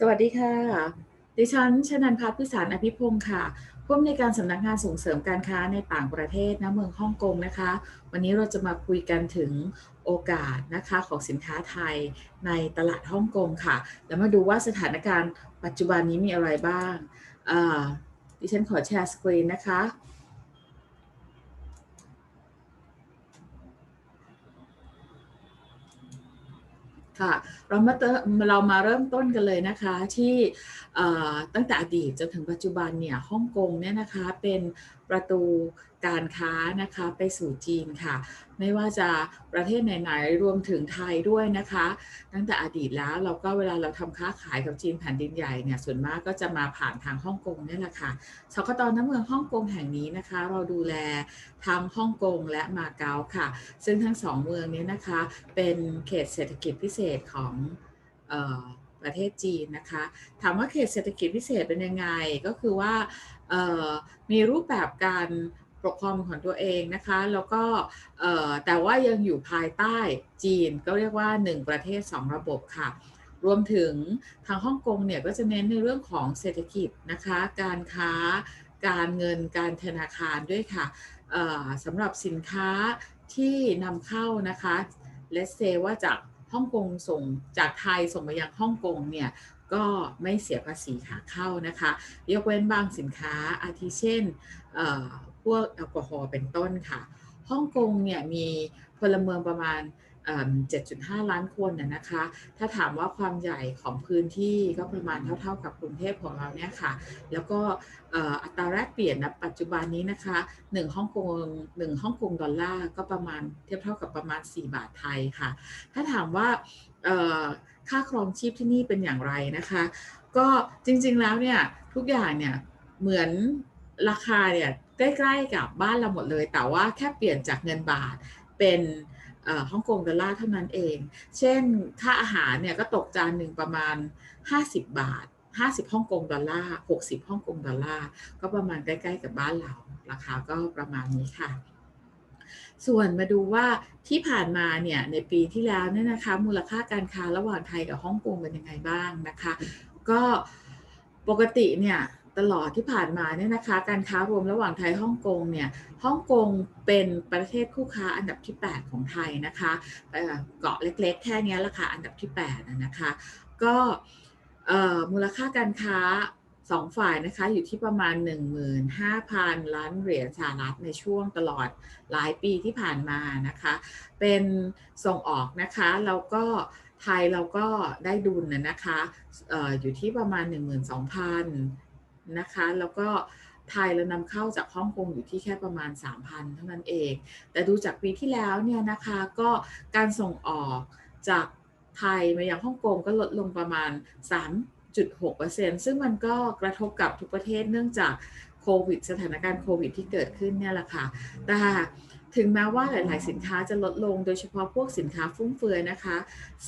สวัสดีค่ะ ดิฉันชนันพัฒน์พิสารอภิพงศ์ค่ะ ผู้อำนวยการสำนักงานส่งเสริมการค้าในต่างประเทศณเมืองฮ่องกงนะคะ วันนี้เราจะมาคุยกันถึงโอกาสนะคะของสินค้าไทยในตลาดฮ่องกงค่ะ แล้วมาดูว่าสถานการณ์ปัจจุบันนี้มีอะไรบ้างดิฉันขอแชร์สกรีนนะคะ ค่ะเรามาเรามาเริ่มต้นกันเลยนะคะที่ตั้งแต่อดีตจนถึงปัจจุบันเนี่ยฮ่องกงเนี่ยนะคะเป็นประตูการค้านะคะไปสู่จีนค่ะไม่ว่าจะประเทศไหนๆรวมถึงไทยด้วยนะคะ ตั้งแต่อดีตแล้วเราก็เวลาเราทำค้าขายกับจีนแผ่นดินใหญ่เนี่ยส่วนมากก็จะมาผ่านทางฮ่องกงนี่แหละค่ะสกตน้ำเมืองฮ่องกงแห่งนี้นะคะ เราดูแลทั้งฮ่องกงและมาเก๊าค่ะ ซึ่งทั้งสองเมืองนี้นะคะ เป็นเขตเศรษฐกิจพิเศษของออประเทศจีนนะคะถามว่าเขตเศรษฐกิจพิเศษเป็นยังไงก็คือว่ามีรูปแบบการ ปกครองของตัวเองนะคะ แล้วก็แต่ว่ายังอยู่ภายใต้จีนก็เรียกว่า 1 ประเทศ 2 ระบบค่ะ รวมถึงทางฮ่องกงเนี่ยก็จะเน้นในเรื่องของเศรษฐกิจนะคะ การค้าการเงินการธนาคารด้วยค่ะสำหรับสินค้าที่นำเข้านะคะเลสเซว่าจากฮ่องกงส่งจากไทยส่งมายังฮ่องกงเนี่ยก็ไม่เสียภาษีขาเข้านะคะ ยกเว้นบางสินค้าอาทิเช่น พวกแอลกอฮอล์เป็นต้นค่ะฮ่องกงเนี่ยมีพลเมืองประมาณ 7.5 ล้านคนนะนะคะ ถ้าถามว่าความใหญ่ของพื้นที่ก็ประมาณเท่าๆกับกรุงเทพของเราเนี่ยค่ะ แล้วก็อัตราแลกเปลี่ยนนะปัจจุบันนี้นะคะ1ฮ่องกง1ฮ่องกงดอลลาร์ก็ประมาณเทียบเท่ากับประมาณ 4 บาทไทยค่ะ ถ้าถามว่าค่าครองชีพที่นี่เป็นอย่างไรนะคะ ก็จริงๆแล้วเนี่ยทุกอย่างเนี่ยเหมือนราคาเนี่ย ใกล้ๆกับบ้านเราหมดเลย แต่ว่าแค่เปลี่ยนจากเงินบาทเป็นฮ่องกงดอลลาร์เท่านั้นเอง เช่นค่าอาหารเนี่ยก็ตกจานหนึ่งประมาณ 50 บาท 50ฮ่องกงดอลลาร์60ฮ่องกงดอลลาร์ก็ประมาณใกล้ๆกับบ้านเราราคาก็ประมาณนี้ค่ะ ส่วนมาดูว่าที่ผ่านมาเนี่ยในปีที่แล้วเนี่ยนะคะ มูลค่าการค้าระหว่างไทยกับฮ่องกงเป็นยังไงบ้างนะคะ ก็ปกติเนี่ย ตลอดที่ผ่านมาเนี่ยนะคะ การค้ารวมระหว่างไทยฮ่องกงเนี่ยฮ่องกงเป็นประเทศคู่ค้าอันดับที่ 8 ของไทยนะคะเอ่อเกาะเล็กๆ แค่นี้ยละค่ะอันดับที่8นะนะคะ ก็มูลค่าการค้าสองฝ่ายนะคะอยู่ที่ประมาณ 15,000 ล้านเหรียญสหรัฐในช่วงตลอดหลายปีที่ผ่านมานะคะ เป็นส่งออกนะคะแล้วก็ไทยเราก็ได้ดุลนะนะคะอออยู่ที่ประมาณ 12,000 นะคะ แล้วก็ไทยเรานำเข้าจากฮ่องกงอยู่ที่แค่ประมาณ 3,000 เท่านั้นเอง แต่ดูจากปีที่แล้วเนี่ยนะคะก็การส่งออกจากไทยมายังฮ่องกงก็ลดลงประมาณ 3.6%ซึ่งมันก็กระทบกับทุกประเทศเนื่องจากโควิด สถานการณ์โควิดที่เกิดขึ้นเนี่ยแหละค่ะ แต่ถึงแม้ว่าหลาย ๆ สินค้าจะลดลงโดยเฉพาะพวกสินค้าฟุ่มเฟือยนะคะ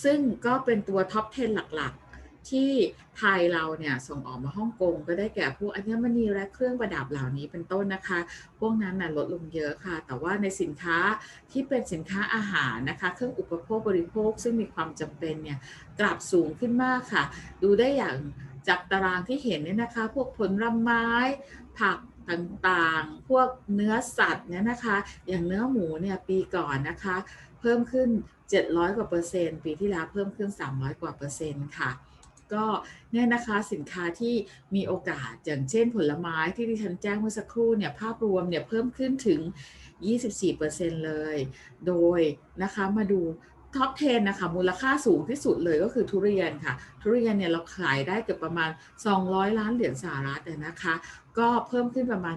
ซึ่งก็เป็นตัวท็อป 10 หลัก ๆ ที่ไทยเราเนี่ยส่งออกมาฮ่องกงก็ได้แก่พวกอัญมณีและเครื่องประดับเหล่านี้เป็นต้นนะคะ พวกนั้นน่ะลดลงเยอะค่ะ แต่ว่าในสินค้าที่เป็นสินค้าอาหารนะคะ เครื่องอุปโภคบริโภค ซึ่งมีความจำเป็นเนี่ยกลับสูงขึ้นมากค่ะ ดูได้อย่างจากตารางที่เห็นเนี่ยนะคะ พวกผลไม้ ผักต่างๆ พวกเนื้อสัตว์เนี่ยนะคะ อย่างเนื้อหมูเนี่ยปีก่อนนะคะ เพิ่มขึ้น 700 กว่าเปอร์เซ็นต์ ปีที่แล้วเพิ่มขึ้น 300 กว่าเปอร์เซ็นต์ค่ะ ก็เนี่ยนะคะสินค้าที่มีโอกาสอย่างเช่นผลไม้ที่ดิฉันแจ้งเมื่อสักครู่เนี่ยภาพรวมเนี่ยเพิ่มขึ้นถึง 24%เลย โดยนะคะมาดูท็อป 10 นะคะ มูลค่าสูงที่สุดเลยก็คือทุเรียนค่ะ ทุเรียนเนี่ยเราขายได้เกือบประมาณ 200 ล้านเหรียญสหรัฐนะคะ ก็เพิ่มขึ้นประมาณ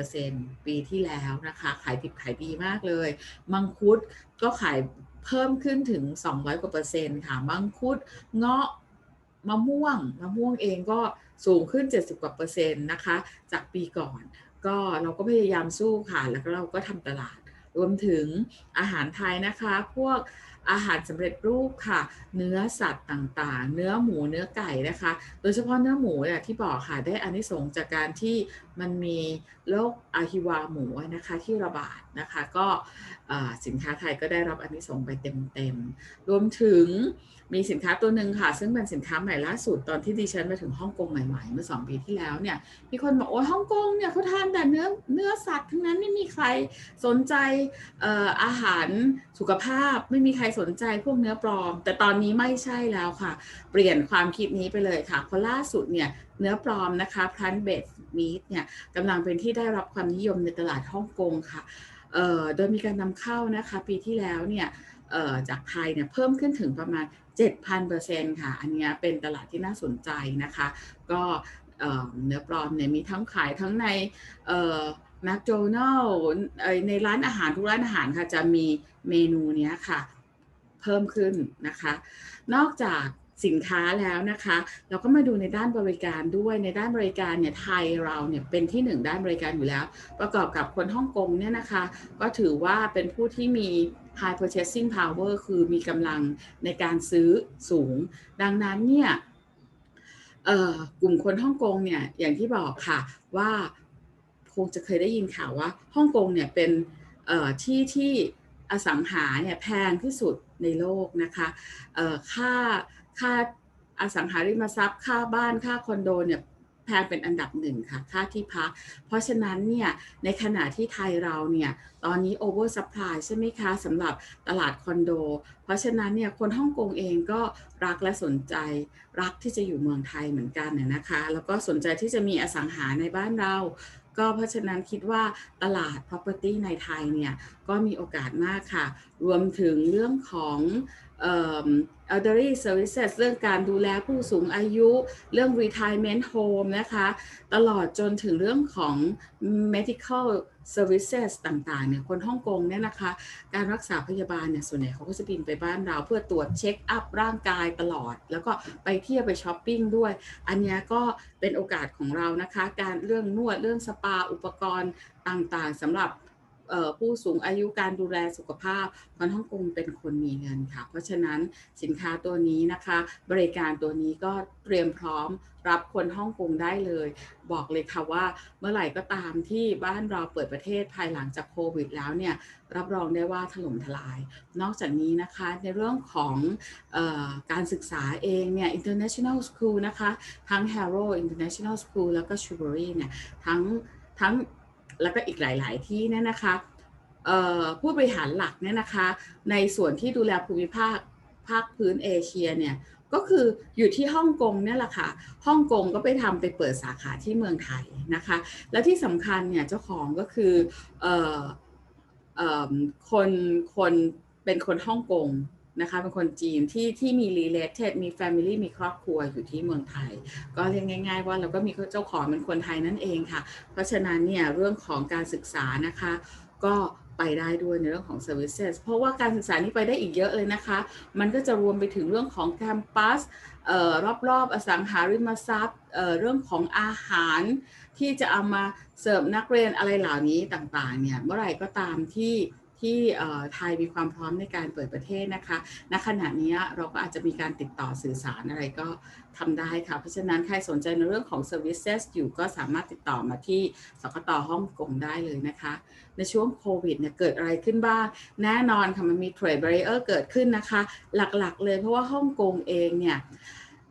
27%ปีที่แล้วนะคะ ขายดิบขายดีมากเลย มังคุดก็ขายเพิ่มขึ้นถึง 200 กว่าเปอร์เซ็นต์ค่ะ มังคุด เงาะ มะม่วงมะม่วงเองก็สูงขึ้น 70 กว่าเปอร์เซ็นต์นะคะ จากปีก่อน ก็เราก็พยายามสู้ค่ะ แล้วก็เราก็ทำตลาด รวมถึงอาหารไทยนะคะ พวกอาหารสำเร็จรูปค่ะ เนื้อสัตว์ต่างๆ เนื้อหมูเนื้อไก่นะคะ โดยเฉพาะเนื้อหมูเนี่ยที่บอกค่ะได้อานิสงส์จากการที่ มันมีโรคอาฮิวาหมูนะคะที่ระบาดนะคะก็สินค้าไทยก็ได้รับอันนี้ส่งไปเต็มๆ รวมถึงมีสินค้าตัวหนึ่งค่ะ ซึ่งเป็นสินค้าใหม่ล่าสุดตอนที่ดิฉันไปถึงฮ่องกงใหม่ๆ เมื่อ 2 ปีที่แล้วเนี่ยมีคนบอกโอ้ยฮ่องกงเนี่ยเขาทานแต่เนื้อเนื้อสัตว์ทั้งนั้นไม่มีใครสนใจอาหารสุขภาพไม่มีใครสนใจพวกเนื้อปลอม แต่ตอนนี้ไม่ใช่แล้วค่ะ เปลี่ยนความคิดนี้ไปเลยค่ะเพราะล่าสุดเนี่ย เนื้อปลอมนะคะ plant based meat เนี่ยกำลังเป็นที่ได้รับความนิยมในตลาดฮ่องกงค่ะโดยมีการนำเข้านะคะปีที่แล้วเนี่ยจากไทยเนี่ยเพิ่มขึ้นถึงประมาณ 7,000%ค่ะ อันนี้เป็นตลาดที่น่าสนใจนะคะ ก็เนื้อปลอมเนี่ยมีทั้งขายทั้งในแมคโดนัลล์ในร้านอาหารทุกร้านอาหารค่ะจะมีเมนูนี้ค่ะ เพิ่มขึ้นนะคะ นอกจาก สินค้าแล้วนะคะ เราก็มาดูในด้านบริการด้วยในด้านบริการเนี่ยไทยเราเนี่ยเป็นที่หนึ่งด้านบริการอยู่แล้ว ประกอบกับคนฮ่องกงเนี่ยนะคะ ก็ถือว่าเป็นผู้ที่มี high purchasing power คือมีกำลังในการซื้อสูง ดังนั้นเนี่ยกลุ่มคนฮ่องกงเนี่ยอย่างที่บอกค่ะว่าคงจะเคยได้ยินข่าวว่าฮ่องกงเนี่ยเป็นที่ที่อสังหาเนี่ยแพงที่สุดในโลกนะคะค่า ค่าอสังหาริมทรัพย์ ค่าบ้านค่าคอนโดเนี่ยแพงเป็นอันดับหนึ่งค่ะค่าที่พัก เพราะฉะนั้นเนี่ยในขณะที่ไทยเราเนี่ยตอนนี้ over supply ใช่ไหมคะสำหรับตลาดคอนโด เพราะฉะนั้นเนี่ยคนฮ่องกงเองก็รักและสนใจรักที่จะอยู่เมืองไทยเหมือนกันนะคะแล้วก็สนใจที่จะมีอสังหาในบ้านเรา ก็เพราะฉะนั้นคิดว่าตลาด property ในไทยเนี่ยก็มีโอกาสมากค่ะ รวมถึงเรื่องของ elderly services เรื่องการดูแลผู้สูงอายุ เรื่อง retirement home นะคะ ตลอดจนถึงเรื่องของ medical services ต่างๆ เนี่ย คนฮ่องกงเนี่ยนะคะ การรักษาพยาบาลเนี่ย ส่วนใหญ่เขาก็จะบินไปบ้านเราเพื่อตรวจเช็คอัพร่างกายตลอด แล้วก็ไปเที่ยวไปช้อปปิ้งด้วย อันนี้ก็เป็นโอกาสของเรานะคะ การเรื่องนวด เรื่องสปา อุปกรณ์ต่างๆสำหรับ ผู้สูงอายุการดูแลสุขภาพคนฮ่องกงเป็นคนมีเงินค่ะ เพราะฉะนั้นสินค้าตัวนี้นะคะ บริการตัวนี้ก็เตรียมพร้อมรับคนฮ่องกงได้เลย บอกเลยค่ะว่าเมื่อไหร่ก็ตามที่บ้านเราเปิดประเทศภายหลังจากโควิดแล้วเนี่ยรับรองได้ว่าถล่มทลาย นอกจากนี้นะคะในเรื่องของออการศึกษาเองเนี่ย international school นะคะ ทั้ง Harrow International School แล้วก็ s h u b e r y เนี่ยทั้งทั้ง แล้วก็อีกหลาย ๆ ที่เนี่ยนะคะผู้บริหารหลักเนี่ยนะคะ ในส่วนที่ดูแลภูมิภาคภาคพื้นเอเชียเนี่ยก็คืออยู่ที่ฮ่องกงเนี่ยแหละค่ะฮ่องกงก็ไปทำไปเปิดสาขาที่เมืองไทยนะคะ แล้วที่สำคัญเนี่ยเจ้าของก็คือคนคนเป็นคนฮ่องกง นะคะเป็นคนจีนที่ที่มี related มี family มีครอบครัวอยู่ที่เมืองไทย ก็เรียกง่าย ๆ ว่าเราก็มีเจ้าของเป็นคนไทยนั่นเองค่ะ เพราะฉะนั้นเนี่ยเรื่องของการศึกษานะคะ ก็ไปได้ด้วยในเรื่องของ services เพราะว่าการศึกษานี้ไปได้อีกเยอะเลยนะคะ มันก็จะรวมไปถึงเรื่องของแคมปัสรอบๆอสังหาริมทรัพย์เเรื่องของอาหารที่จะเอามาเสิร์ฟนักเรียนอะไรเหล่านี้ต่างๆเนี่ยเมื่อไหร่ก็ตามที่ ที่ไทยมีความพร้อมในการเปิดประเทศนะคะ ณ ขณะนี้เราก็อาจจะมีการติดต่อสื่อสารอะไรก็ทำได้ค่ะ เพราะฉะนั้นใครสนใจในเรื่องของ services อยู่ก็สามารถติดต่อมาที่สกตฮ่องกงได้เลยนะคะ ในช่วงโควิดเนี่ยเกิดอะไรขึ้นบ้าง แน่นอนค่ะมันมี trade barrier เกิดขึ้นนะคะ หลักๆเลยเพราะว่าฮ่องกงเองเนี่ย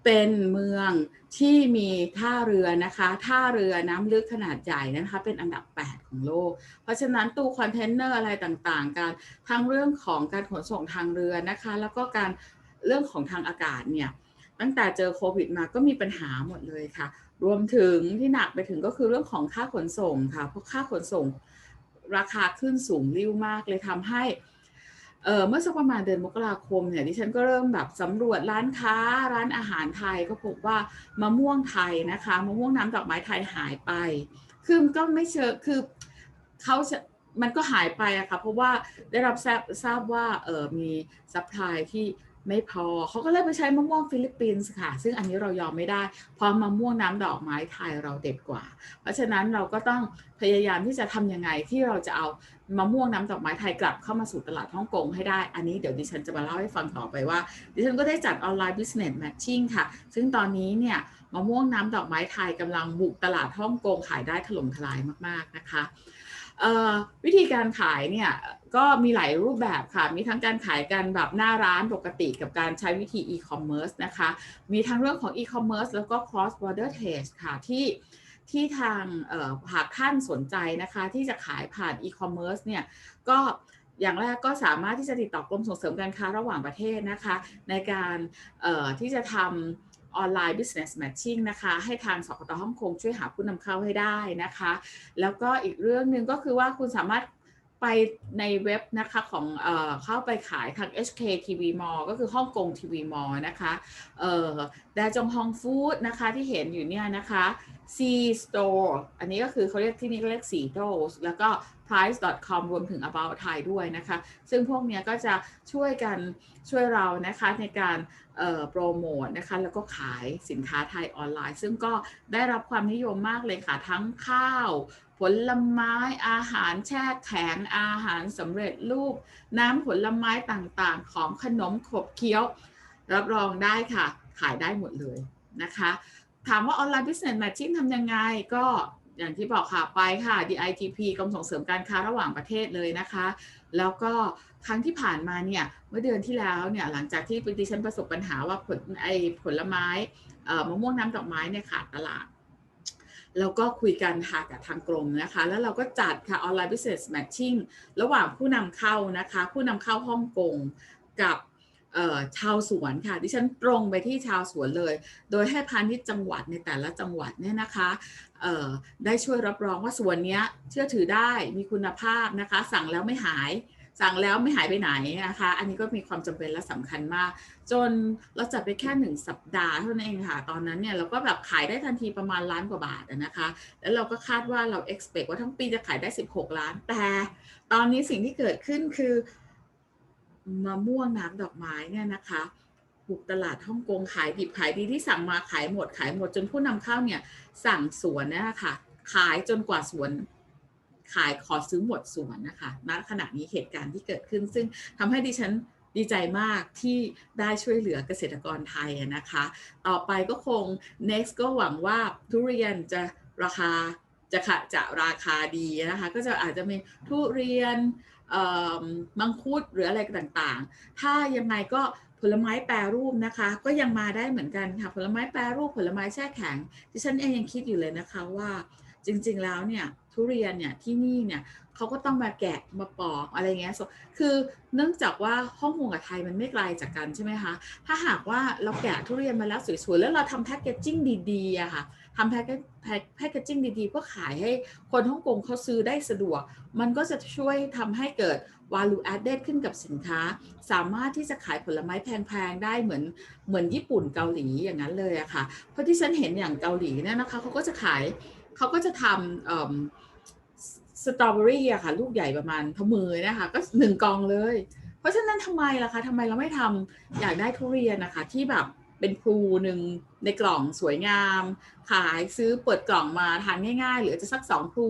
เป็นเมืองที่มีท่าเรือนะคะ ท่าเรือน้ำลึกขนาดใหญ่นะคะ เป็นอันดับ 8 ของโลก เพราะฉะนั้นตู้คอนเทนเนอร์อะไรต่างๆ การทั้งเรื่องของการขนส่งทางเรือนะคะ แล้วก็การเรื่องของทางอากาศเนี่ย ตั้งแต่เจอโควิดมาก็มีปัญหาหมดเลยค่ะ รวมถึงที่หนักไปถึงก็คือเรื่องของค่าขนส่งค่ะ เพราะค่าขนส่งราคาขึ้นสูงริ้วมากเลยทำให้ เมื่อสักประมาณเดือนมกราคมเนี่ยดิฉันก็เริ่มแบบสำรวจร้านค้าร้านอาหารไทยก็พบว่ามะม่วงไทยนะคะมะม่วงน้ำดอกไม้ไทยหายไป คือก็ไม่เชิงคือเขามันก็หายไปอะค่ะเพราะว่าได้รับทราบว่าเออมีซัพพลายที่ ไม่พอเขาก็เลยไปใช้มะม่วงฟิลิปปินส์ค่ะ ซึ่งอันนี้เรายอมไม่ได้ เพราะมะม่วงน้ำดอกไม้ไทยเราเด็ดกว่า เพราะฉะนั้นเราก็ต้องพยายามที่จะทำยังไงที่เราจะเอามะม่วงน้ำดอกไม้ไทยกลับเข้ามาสู่ตลาดฮ่องกงให้ได้ อันนี้เดี๋ยวดิฉันจะมาเล่าให้ฟังต่อไปว่า ดิฉันก็ได้จัดออนไลน์ business matching ค่ะ ซึ่งตอนนี้เนี่ยมะม่วงน้ำดอกไม้ไทยกำลังบุกตลาดฮ่องกงขายได้ถล่มทลายมากๆนะคะวิธีการขายเนี่ยก็มีหลายรูปแบบค่ะ มีทั้งการขายกันแบบหน้าร้านปกติกับการใช้วิธี e-commerce นะคะ มีทั้งเรื่องของ e-commerce แล้วก็ cross border trade ค่ะที่ที่ทางหากท่านสนใจนะคะ ที่จะขายผ่าน e-commerce เนี่ยก็อย่างแรกก็สามารถที่จะติดต่อกรมส่งเสริมการค้าระหว่างประเทศนะคะ ในการที่จะทำออนไลน์ business matching นะคะ ให้ทางสกตฮ่องกงช่วยหาผู้นำเข้าให้ได้นะคะ แล้วก็อีกเรื่องหนึ่งก็คือว่าคุณสามารถ ไปในเว็บนะคะของเออเข้าไปขายทาง HK TV Mall ก็คือฮ่องกง TV Mall นะคะเอ่อดาจงฮองฟู้ดนะคะที่เห็นอยู่เนี่ยนะคะ C Store อันนี้ก็คือเขาเรียกที่นี่เรียก C Store แล้วก็ price.com รวมถึง about Thai ด้วยนะคะ ซึ่งพวกนี้ก็จะช่วยกันช่วยเรานะคะในการโปรโมทนะคะแล้วก็ขายสินค้าไทยออนไลน์ ซึ่งก็ได้รับความนิยมมากเลยค่ะ ทั้งข้าว ผลไม้อาหารแช่แข็งอาหารสำเร็จรูป น้ำผลไม้ต่างๆ ของขนมขบเคี้ยว รับรองได้ค่ะ ขายได้หมดเลยนะคะ ถามว่าออนไลน์ business matching ทำยังไงก็ อย่างที่บอกค่ะไปค่ะ DITP กรมส่งเสริมการค้าระหว่างประเทศเลยนะคะ แล้วก็ครั้งที่ผ่านมาเนี่ยเมื่อเดือนที่แล้วเนี่ยหลังจากที่ดิฉันประสบปัญหาว่าผลไอผลไม้มะม่วงน้ำดอกไม้เนี่ยขาดตลาดแล้วก็คุยกันค่ะกับทางกรมนะคะ แล้วเราก็จัดค่ะออนไลน์ business matching ระหว่างผู้นำเข้านะคะ ผู้นำเข้าฮ่องกงกับ ชาวสวนค่ะดิฉันตรงไปที่ชาวสวนเลย โดยให้พาณิชย์จังหวัดในแต่ละจังหวัดเนี่ยนะคะได้ช่วยรับรองว่าสวนนี้เชื่อถือได้มีคุณภาพนะคะ สั่งแล้วไม่หาย สั่งแล้วไม่หายไปไหนนะคะ อันนี้ก็มีความจำเป็นและสำคัญมาก จนเราจัดไปแค่หนึ่งสัปดาห์เท่านั้นเองค่ะ ตอนนั้นเนี่ยเราก็แบบขายได้ทันทีประมาณล้านกว่าบาทนะคะ แล้วเราก็คาดว่าเรา expect ว่าทั้งปีจะขายได้ 16 ล้าน แต่ ตอนนี้สิ่งที่เกิดขึ้นคือ มะม่วงน้ำดอกไม้เนี่ยนะคะบุกตลาดฮ่องกงขายดิบขายดีที่สั่งมาขายหมดขายหมดจนผู้นำเข้าเนี่ยสั่งสวนนะคะขายจนกว่าสวนขายขอซื้อหมดสวนนะคะณขณะนี้เหตุการณ์ที่เกิดขึ้น ซึ่งทำให้ดิฉันดีใจมากที่ได้ช่วยเหลือเกษตรกรไทยนะคะ ต่อไปก็คง next ก็หวังว่าทุเรียนจะราคาจะจะราคาดีนะคะ ก็จะอาจจะมีทุเรียน มังคุดหรืออะไรต่างๆ ถ้ายังไงก็ผลไม้แปรรูปนะคะ ก็ยังมาได้เหมือนกันค่ะผลไม้แปรรูปผลไม้แช่แข็งที่ฉันเองยังคิดอยู่เลยนะคะว่าจริงๆแล้วเนี่ยทุเรียนเนี่ยที่นี่เนี่ย เขาก็ต้องมาแกะมาปอกอะไรเงี้ยคือเนื่องจากว่าฮ่องกงกับไทยมันไม่ไกลจากกันใช่ไหมคะ ถ้าหากว่าเราแกะทุเรียนมาแล้วสวยๆ แล้วเราทำแพคเกจจิ้งดีๆอะค่ะทำแพ็กแพคเกจจิ้งดีๆเพื่อขายให้คนฮ่องกงเขาซื้อได้สะดวก มันก็จะช่วยทำให้เกิด value added ขึ้นกับสินค้า สามารถที่จะขายผลไม้แพงๆ ได้เหมือนเหมือนญี่ปุ่นเกาหลีอย่างนั้นเลยอะค่ะ เพราะที่ฉันเห็นอย่างเกาหลีเนี่ยนะคะเขาก็จะขายเขาก็จะทำ สตรอเบอรี่อะค่ะ ลูกใหญ่ประมาณทมือนะคะ ก็หนึ่งกองเลย เพราะฉะนั้นทำไมล่ะคะทำไมเราไม่ทำอยากได้ทุเรียนนะคะ ที่แบบ เป็นพลูหนึ่งในกล่องสวยงาม ขายซื้อเปิดกล่องมาทานง่ายๆ หรือจะสักสองพลู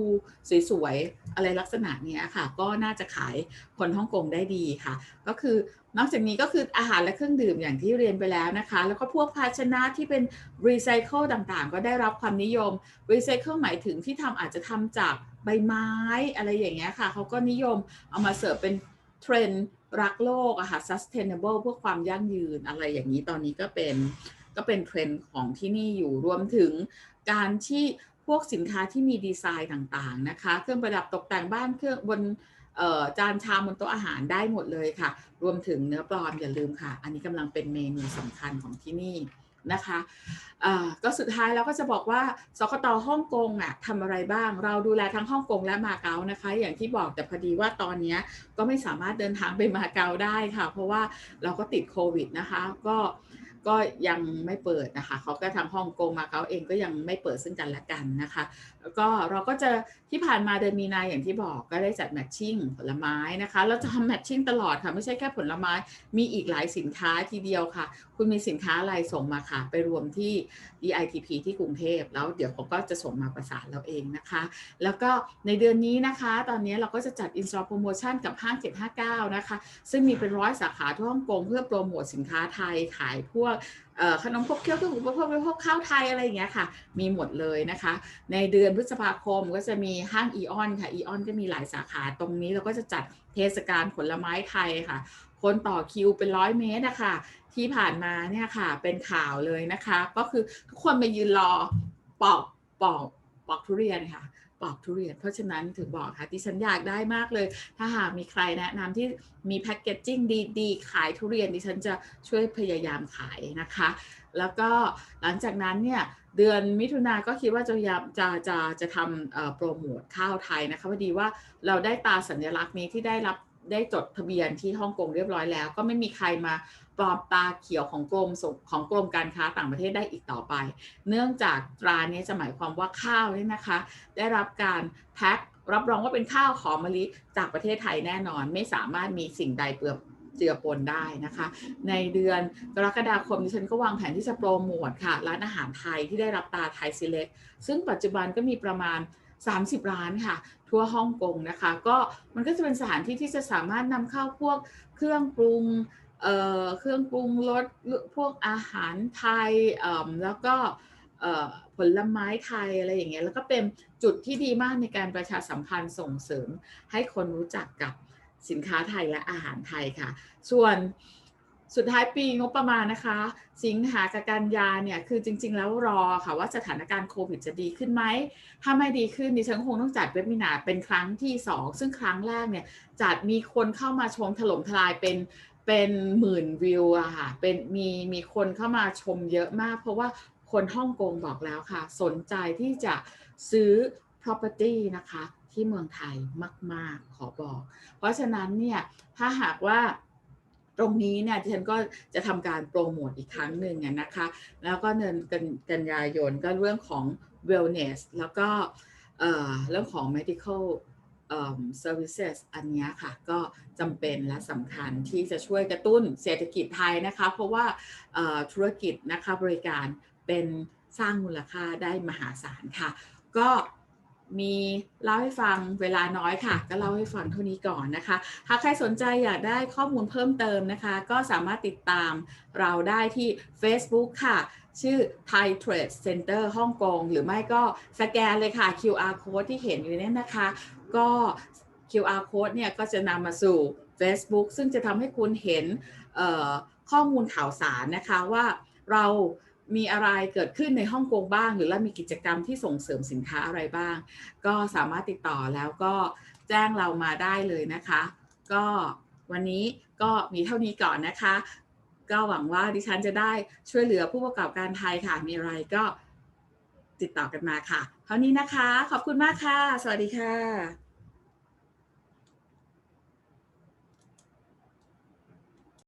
สวยๆ อะไรลักษณะนี้ค่ะ ก็น่าจะขายคนฮ่องกงได้ดีค่ะ ก็คือนอกจากนี้ก็คืออาหารและเครื่องดื่มอย่างที่เรียนไปแล้วนะคะ แล้วก็พวกภาชนะที่เป็นรีไซเคิลต่างๆ ก็ได้รับความนิยมรีไซเคิลหมายถึงที่ทำอาจจะทำจากใบไม้อะไรอย่างเงี้ยค่ะเขาก็นิยมเอามาเสิร์ฟเป็นเทรนด์ รักโลกอะค่ะ sustainable เพื่อความยั่งยืนอะไรอย่างนี้ตอนนี้ก็เป็นก็เป็นเทรนด์ของที่นี่อยู่รวมถึงการที่พวกสินค้าที่มีดีไซน์ต่างๆนะคะ เครื่องประดับตกแต่งบ้านเครื่องบนจานชามบนโต๊ะอาหารได้หมดเลยค่ะ รวมถึงเนื้อปลอมอย่าลืมค่ะ อันนี้กำลังเป็นเมนูสำคัญของที่นี่ นะคะก็สุดท้ายเราก็จะบอกว่าสกตฮ่องกงอะทำอะไรบ้าง เราดูแลทั้งฮ่องกงและมาเก๊านะคะ อย่างที่บอกแต่พอดีว่าตอนนี้ก็ไม่สามารถเดินทางไปมาเก๊าได้ค่ะ เพราะว่าเราก็ติดโควิดนะคะก็ ก็ยังไม่เปิดนะคะเขาก็ทางฮ่องกงมาเขาเองก็ยังไม่เปิดซึ่งกันและกันนะคะแล้วก็เราก็จะที่ผ่านมาเดือนมีนาอย่างที่บอกก็ได้จัดแมทชิ่งผลไม้นะคะเราจะทำแมทชิ่งตลอดค่ะไม่ใช่แค่ผลไม้มีอีกหลายสินค้าทีเดียวค่ะ คุณมีสินค้าอะไรส่งมาค่ะ ไปรวมที่ DITP ที่กรุงเทพแล้วเดี๋ยวเขาก็จะส่งมาประสานเราเองนะคะ แล้วก็ในเดือนนี้นะคะ ตอนนี้เราก็จะจัด Install Promotion กับห้าง759นะคะซึ่งมีเป็นร้อยสาขาทั่วฮ่องกงเพื่อโปรโมทสินค้าไทยขายพวกขนมพกเคี้ยวเครื่องอุปโภคบริโภคข้าวไทยอะไรอย่างเงี้ยค่ะ มีหมดเลยนะคะ ในเดือนพฤษภาคมก็จะมีห้างอีออนค่ะอีออนก็มีหลายสาขาตรงนี้เราก็จะจัดเทศกาลผลไม้ไทยค่ะ คนต่อคิวเป็นร้อยเมตรอะคะที่ผ่านมาเนี่ยค่ะเป็นข่าวเลยนะคะ ก็คือทุกคนไปยืนรอปอกปอกปอกทุเรียนค่ะ ปอกทุเรียน เพราะฉะนั้นถึงบอกค่ะที่ฉันอยากได้มากเลย ถ้าหากมีใครแนะนำที่มีแพ็กเกจจิ้งดีๆ ขายทุเรียนดิฉันจะช่วยพยายามขายนะคะ แล้วก็หลังจากนั้นเนี่ยเดือนมิถุนาก็คิดว่าจะยามจะจะจะทำโปรโมทข้าวไทยนะคะพอดีว่าเราได้ตาสัญลักษณ์นี้ที่ได้รับได้จดทะเบียนที่ฮ่องกงเรียบร้อยแล้ว ก็ไม่มีใครมา ปลอมตาเขียวของกรมของกรมการค้าต่างประเทศได้อีกต่อไป เนื่องจากตรานี้จะหมายความว่าข้าวเนี่ยนะคะ ได้รับการแพ็ครับรองว่าเป็นข้าวหอมมะลิจากประเทศไทยแน่นอน ไม่สามารถมีสิ่งใดเปลือกเจือปนได้นะคะ ในเดือนกรกฎาคมดิฉันก็วางแผนที่จะโปรโมทค่ะ ร้านอาหารไทยที่ได้รับตาไทย Select ซึ่งปัจจุบันก็มีประมาณ 30 ร้านค่ะ ทั่วฮ่องกงนะคะ ก็มันก็จะเป็นสถานที่ที่จะสามารถนำเข้าพวกเครื่องปรุง เครื่องปรุงรสพวกอาหารไทยแล้วก็ผลไม้ไทยอะไรอย่างเงี้ยแล้วก็เป็นจุดที่ดีมากในการประชาสัมพันธ์ส่งเสริม ให้คนรู้จักกับสินค้าไทยและอาหารไทยค่ะ ส่วนสุดท้ายปีงบประมาณนะคะ สิงหากับกันยาเนี่ยคือจริง ๆ แล้วรอค่ะว่าสถานการณ์โควิดจะดีขึ้นไหม ถ้าไม่ดีขึ้นดิฉันคงต้องจัดเว็บมินาเป็นครั้งที่ 2 ซึ่งครั้งแรกเนี่ยจัดมีคนเข้ามาชมถล่มทลายเป็น เป็นหมื่นวิวอะค่ะเป็นมีมีคนเข้ามาชมเยอะมาก เพราะว่าคนฮ่องกงบอกแล้วค่ะ สนใจที่จะซื้อ property นะคะที่เมืองไทยมาก ๆ ขอบอก เพราะฉะนั้นเนี่ยถ้าหากว่าตรงนี้เนี่ยฉันก็จะทำการโปรโมทอีกครั้งหนึ่งนะคะ แล้วก็เดือนกันกันยายนก็เรื่องของ wellness แล้วก็เรื่องของ medical เอ่อ services อันนี้ค่ะก็จำเป็นและสำคัญที่จะช่วยกระตุ้นเศรษฐกิจไทยนะคะ เพราะว่าธุรกิจนะคะบริการเป็นสร้างมูลค่าได้มหาศาลค่ะ ก็มีเล่าให้ฟังเวลาน้อยค่ะ ก็เล่าให้ฟังเท่านี้ก่อนนะคะ หากใครสนใจอยากได้ข้อมูลเพิ่มเติมนะคะ ก็สามารถติดตามเราได้ที่ Facebook ค่ะ ชื่อ Thai Trade Center ฮ่องกง หรือไม่ก็สแกนเลยค่ะ QR code ที่เห็นอยู่เนี่ยนะคะ ก็ QR code เนี่ยก็จะนำมาสู่ Facebook ซึ่งจะทำให้คุณเห็นข้อมูลข่าวสารนะคะว่าเรามีอะไรเกิดขึ้นในฮ่องกงบ้าง หรือเรามีกิจกรรมที่ส่งเสริมสินค้าอะไรบ้าง ก็สามารถติดต่อแล้วก็แจ้งเรามาได้เลยนะคะ ก็วันนี้ก็มีเท่านี้ก่อนนะคะ ก็หวังว่าดิฉันจะได้ช่วยเหลือผู้ประกอบการไทยค่ะมีอะไรก็ ติดต่อกันมาค่ะเท่านี้นะคะ ขอบคุณมากค่ะ สวัสดีค่ะ